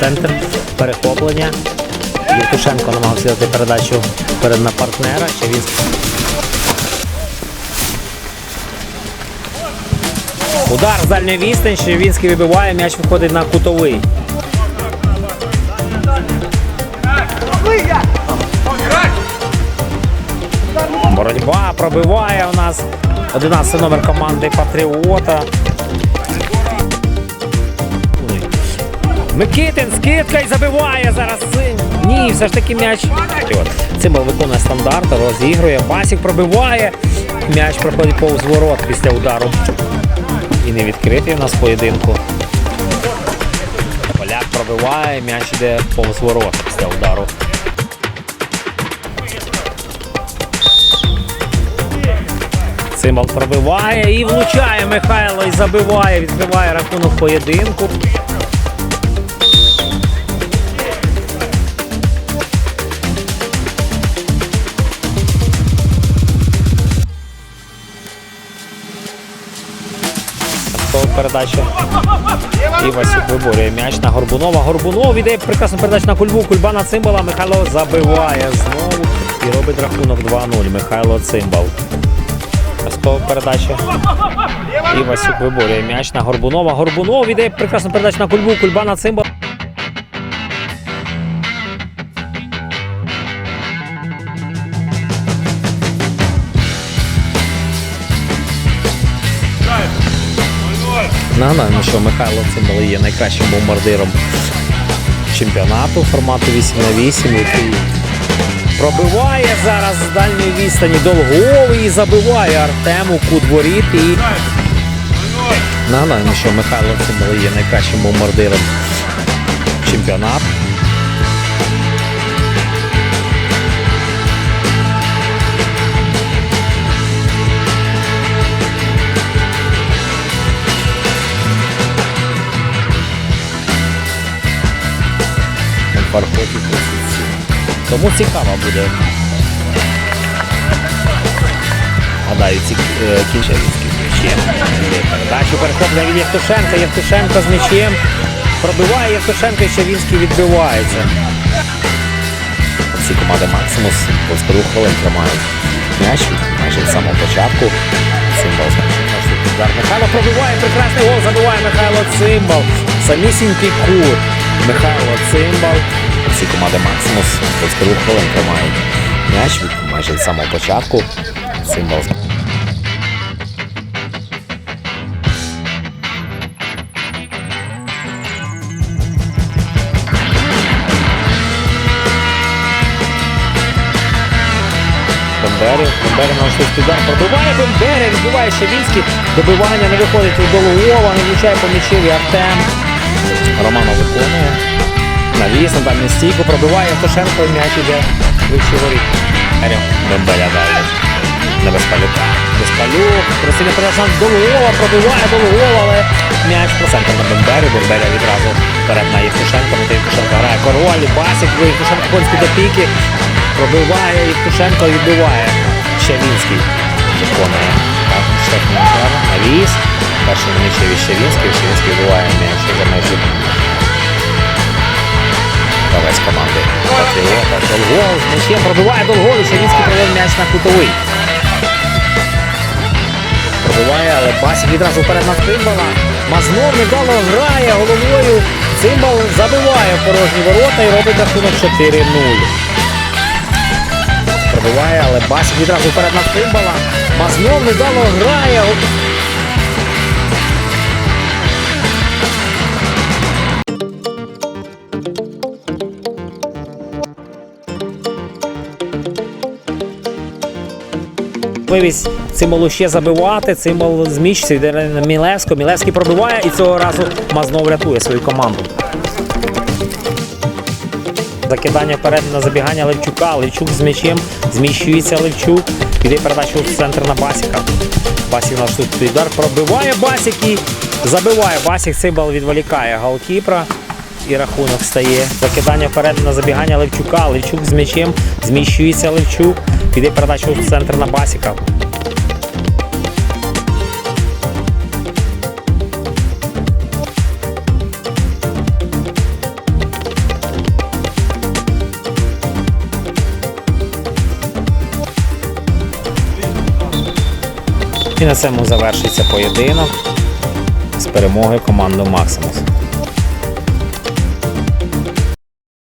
центр. Перехоплення. Євтушенко намагався дати передачу вперед на партнера. Ще він Удар з дальньої відстань, Червінський вибиває, м'яч виходить на кутовий. Боротьба пробиває у нас 11 номер команди Патріота. Микитин скидка і забиває зараз. Цим. Ні, все ж таки м'яч. Цимбал виконує стандарт, розігрує, Басік пробиває. М'яч проходить повз ворот після удару. І не відкритий у нас поєдинку. Поляк пробиває, м'яч йде повз ворот після удару. Цимбал пробиває і влучає Михайло і забиває, відкриває рахунок поєдинку. Передача. І Васюк виборює м'яч на Горбунова. Горбунов іде прекрасна передача на кульбу. Кульба на цимбала. Михайло забиває знову і робить рахунок 2-0. Михайло Цимбал. Часткова передача. Івасюк Васюк виборює м'яч на Горбунова. Горбунов іде прекрасну передача на кульбу. Кульба на цимбал. Нагадаємо, що Михайло Цимбал є найкращим бомбардиром чемпіонату формату 8 на 8, який пробиває зараз з дальньої відстані. Довговий і забиває Артему Кудворіт і... Нагадаємо, що Михайло Цимбал є найкращим бомбардиром чемпіонату. Фархоті 37. Тому цікаво буде. Гадаю, ці е, кінчевські з м'ячем. Передачу перехоплення від Євтушенка. Євтушенко з м'ячем. Пробиває Євтушенко і Щавінський відбивається. Всі команди Максимус близько двох хвилин тримають м'яч майже від самого початку. Цимбал удар. Михайло пробиває прекрасний гол, забиває Михайло Цимбал. Самісінький кут. Михайло Цимбал. Всі команди Максимус близько двох хвилин тримають м'яч від майже від самого початку. Цимбал Бендери. Бендери на швидкий удар пробиває Бендери, відбиває Щавінський. Добивання не виходить у Долугова, не влучає по м'ячеві Артем. Романо виконує. Навіс на дальню стійку, пробиває Антошенко, і м'яч іде вище воріт. Еріо. Бембеля далі. Не Безпалюка. Безпалюк. Красивий передача Долугова, пробиває Долугова, але м'яч про на Бембері. Бембеля відразу вперед на Євтушенко. Мити Євтушенко грає король, Басик, Євтушенко ходить під опіки. Пробиває Євтушенко, відбиває Щавінський. Виконує. Навіс. Перший на м'ячі від Щавінський. Щавінський вбиває м'яч за межі гравець команди Патріота. Долгол з м'ячем пробиває Долгол, і Щавінський провів м'яч на кутовий. Пробиває, але Басік відразу вперед на Цимбала. Мазнов недало грає головою. Цимбал забиває порожні ворота і робить рахунок 4-0. Пробиває, але Басік відразу вперед на Цимбала. Мазнов недало грає. Можливість Цимбалу ще забивати. Цимбал зміщиться, йде на Мілевського. Мілевський пробиває і цього разу Мазнов рятує свою команду. Закидання вперед на забігання Левчука. Левчук з м'ячем зміщується Левчук. Іде передачу в центр на Басіка. Басік наш тут удар пробиває Басік і забиває Басік. Цимбал відволікає голкіпра і рахунок стає. Закидання вперед на забігання Левчука. Левчук з м'ячем, зміщується Левчук. Піде передача в центр на Басіка. І на цьому завершується поєдинок з перемоги команди Максимус.